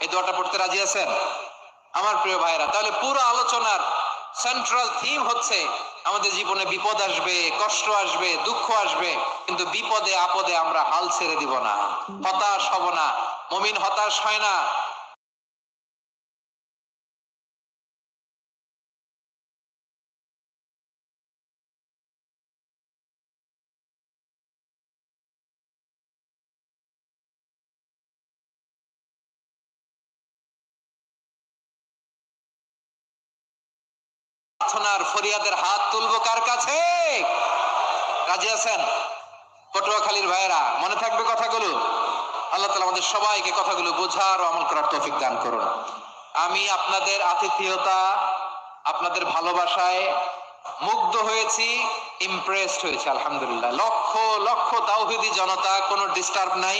এই দোয়াটা পড়তে রাজি আছেন? আমার প্রিয় ভাইরা তাহলে পুরো আলোচনার সেন্ট্রাল থিম হচ্ছে আমাদের জীবনে বিপদ আসবে, কষ্ট আসবে, দুঃখ আসবে, কিন্তু বিপদে আপদে আমরা হাল ছেড়ে দিব না। হতাশ হব না। মমিন হতাশ হয় না। প্রার্থনার ফরিয়াদের হাত তুলবো কার কাছে? রাজি আছেন? পটুয়াখালীর ভাইয়েরা, মনে থাকবে কথাগুলো? আল্লাহ তালা আমাদের সবাইকে কথাগুলো বোঝার ও আমল করার তৌফিক দান করুন। আমি আপনাদের আতিথেয়তা, আপনাদের ভালোবাসায় মুগ্ধ হয়েছি ইমপ্রেসড হয়েছে, আলহামদুলিল্লাহ। লক্ষ লক্ষ তাওহিদি জনতা, কোনো ডিস্টার্ব নাই,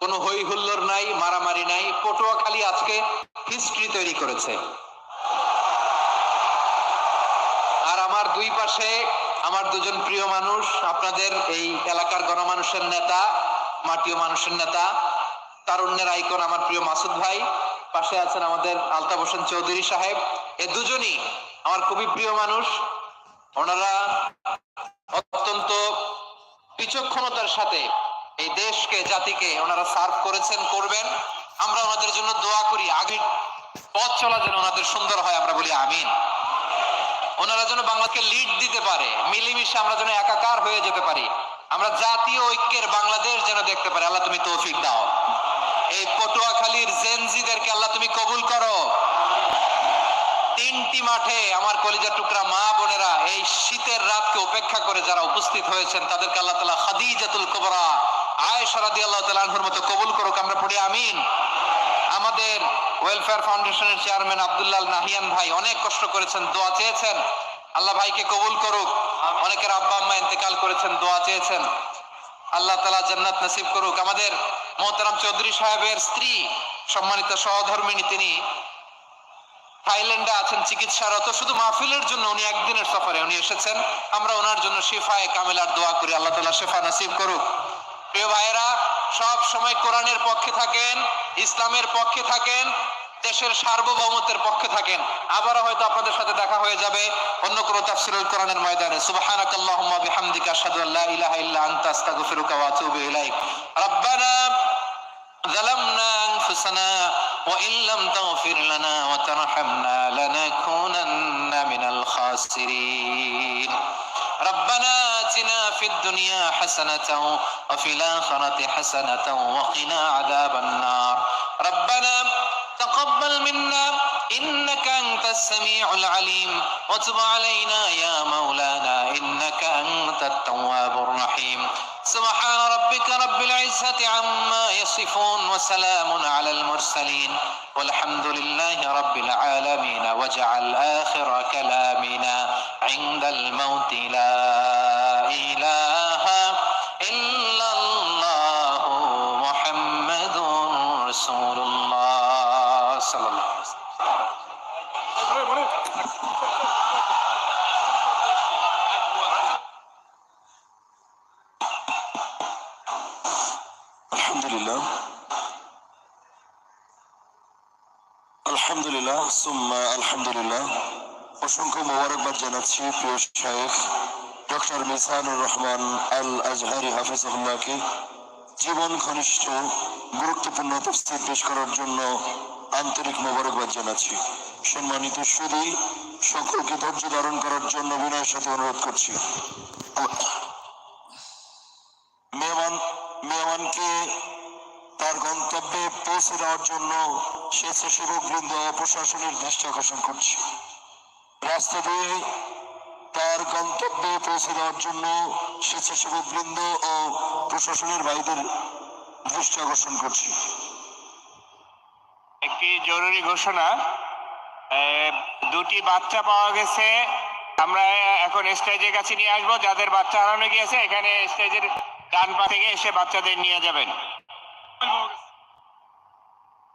কোনো হই হুল্লোর নাই, মারামারি নাই। পটুয়াখালী আজকে হিস্ট্রি তৈরি করেছে আর আমার দুই পাশে আমার দুজন প্রিয় মানুষ, আপনাদের এই এলাকার গণমানুষের নেতা মাটিও মানুষের নেতা, তারুণ্যের আইকন আমার প্রিয় মাসুদ ভাই, পাশে আছেন আমাদের আলতাফ হোসেন চৌধুরী সাহেব। এ দুজনই আমার খুবই প্রিয় মানুষ। ওনারা অত্যন্ত বিচক্ষণতার সাথে এই দেশকে, জাতিকে ওনারা সার্ভ করেছেন, করবেন। আমরা ওনাদের জন্য দোয়া করি। আগে পথ চলা যেন ওনাদের সুন্দর হয়, আমরা বলি আমিন। ওনারা যেন বাংলাকে লিড দিতে পারে, মিলেমিশে আমরা যেন একাকার হয়ে যেতে পারি। আমরা জাতীয় ঐক্যের বাংলাদেশ যেন দেখতে পারি। আল্লাহ তুমি তৌফিক দাও। এই পটুয়াখালীর জেনজিদেরকে আল্লাহ তুমি কবুল করো। তিনটি মাঠে আমার কলিজার টুকরা মা বোনেরা এই শীতের রাতকে উপেক্ষা করে যারা উপস্থিত হয়েছেন, তাদেরকে আল্লাহ তালা খাদিজাতুল কবরা, আয়েশা রাদিয়াল্লাহু তাআলা আনহুর মতো কবুল করুক। আমরা পড়ি আমিন। আমাদের ওয়েলফেয়ার ফাউন্ডেশনের চেয়ারম্যান আব্দুল্লাহ নাহিয়ান ভাই অনেক কষ্ট করেছেন দোয়া চেয়েছেন। আল্লাহ ভাইকে কবুল করুক। অনেকের আব্বা আম্মা ইন্তেকাল করেছেন দোয়া চেয়েছেন। আল্লাহ তালা জান্নাত নসিব করুক। আমাদের মোহতারাম চৌধুরী সাহেবের স্ত্রী সম্মানিত সহধর্মিনী তিনি থাইল্যান্ডে আছেন চিকিৎসারত শুধু মাহফিলের জন্য উনি একদিনের সফরে উনি এসেছেন। আমরা ওনার জন্য শিফায়ে কামেলার দোয়া করি। আল্লাহ তালা শেফা নসিব করুক। প্রিয় ভাইয়েরা সব সময় কোরআনের পক্ষে থাকেন, ইসলামের পক্ষে থাকেন, দেশের সার্বভৌমত্বের পক্ষে থাকেন। আবারও হয়তো আপনাদের সাথে দেখা হয়ে যাবে অন্য কোনো তাফসিরুল কোরআনের ময়দানে। সুবহানাক আল্লাহুম্মা বিহামদিকা আশহাদু আল্লা ইলাহা ইল্লা আনতা, আস্তাগফিরুকা ওয়া আতুবু ইলাইক। রাব্বানা যালামনা আনফুসানা ওয়া ইন লাম তাগফির লানা ওয়া তারহামনা লানাকুনান্না মিনাল খাসিরিন। ربنا آتنا في الدنيا حسنة وفي الآخرة حسنة وقنا عذاب النار. ربنا تقبل منا إنك أنت السميع العليم وتب علينا يا مولانا إنك أنت التواب الرحيم. سبحان ربك رب العزة عما يصفون وسلام على المرسلين والحمد لله رب العالمين واجعل آخر كلامنا عند الموت لا إله আলহামদুলিল্লাহ আলহামদুলিল্লাহ সুম্মা আলহামদুলিল্লাহ অসংখ্য মোবারকবাদ জানাচ্ছি, প্রিয় শায়েখ। ডক্টর মিসানুর রহমান আল আজহারি হাফিজুল্লাহকে জীবন ঘনিষ্ঠ, গুরুত্বপূর্ণ তফসিল পেশ করার জন্য আন্তরিক মোবারকবাদ জানাচ্ছি। সম্মানিত সুদী, সকলকে ধৈর্য ধারণ করার জন্য বিনয়ের সাথে অনুরোধ করছি। গন্তব্যে পৌঁছে দেওয়ার জন্য স্বেচ্ছাসেবক বৃন্দ প্রশাসনের দৃষ্টি আকর্ষণ করছি। রাস্তা দিয়ে তার গন্তব্যে পৌঁছে দেওয়ার জন্য স্বেচ্ছাসেবক বৃন্দ ও প্রশাসনের ভাইদের দৃষ্টি আকর্ষণ করছি। একটি জরুরি ঘোষণা দুটি বাচ্চা পাওয়া গেছে। আমরা এখন স্টেজের কাছে নিয়ে আসব, যাদের বাচ্চা হারানো গিয়েছে, এখানে স্টেজের ডান পা থেকে এসে বাচ্চাদের নিয়ে যাবেন।